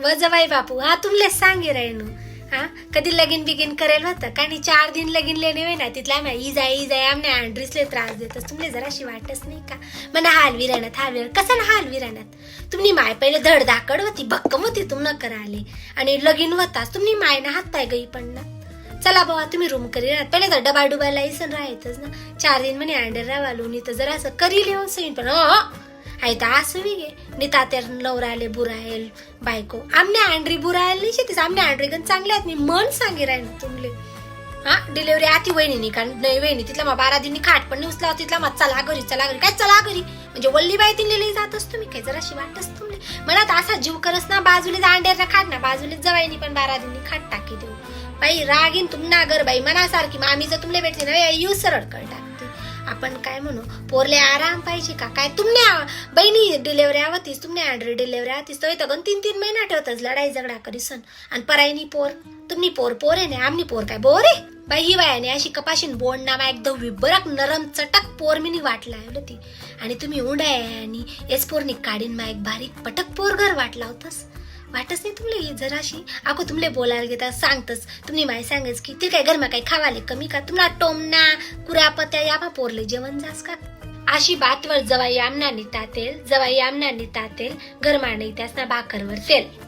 व जवाई बापू. हा तुमले सांगे राहिनू हा कधी लगीन बिगीन करेल होतं? कारण चार दिन लगीन लेणे वे ना तिथला आम्ही ई जाय ई जाय आमने अँड्रीसले त्रास देतस तुमले जराशी वाटच नाही का? मना हालवी राहण्यात हालवी कसं ना हालवी राहण्यात तुम्ही माय पहिले धड धाकड होती भक्कम होती तुम न कराले आणि लगीन होताच तुम्ही माय ना हात पाय गई पण ना. चला बाबा तुम्ही रूम करी राहत. पहिले तर डबा डुबायला येसन राहायचंच ना. चार दिन म्हणे अँडर राहा लोणी तर जरा असं करी लिहून सईन पण आई तर असं गे नी तात्यार नवराले बुरायल बायको. आमने आंड्री बुरायल नाही शेतीस आमने आंड्री गण चांगले आहेत. मी मन सांगे राहील तुमले. हा? डिलिव्हरी आती वहिनी का? नाही वहिनी. तिथला मग बारा दिनी खाट पण नाही उचला तिथला मग चला घरी चला घरी. काय चला घरी? म्हणजे वल्ली बाई तिने असतो तुम्ही काय जराशी वाटतच तुमले. आता असा जीव करस ना बाजूला अंड्याचा खाट ना बाजूला जवाईनी पण बारा दिनी खाट टाकी देऊ. बाई रागीन तुम नागर बाई मनासारखी. मग आम्ही जर तुमले भेटले ना यू सरळ कळटा आपण काय म्हणू? पोरले आराम पाहिजे का? काय तुमने बहिणी डिलेवरी आवतीस तुमने अँड्री डिलेवरी आवतीस तो इथं तीन तीन महिना ठेवतच लढाई झगडा करीसन. आणि पराईनी पोर तुम्ही पोर पोर आहे ना आमनी पोर काय बोर आहे? बाई ही बायाने अशी कपाशीन बोंड नामा एकदम विबरक नरम चटक पोर मिनी वाट हो ती. आणि तुम्ही उंडा आहे आणि एस पोरनी काढीन मा एक बारीक पटक पोर घर वाट लावतस. वाटच नाही तुमले जराशी? अगो तुमले बोलायला घेता सांगतस. तुम्ही माय सांगच की ते काय घरमा काही खावाले कमी का? तुम्हाला टोमना कुरापत्या यामा पोरले जेवण जास का? अशी बातवर जवाई आमना नितातेल जवाई आमना नितातेल घरमा नाही त्यासना भाकरवर तेल.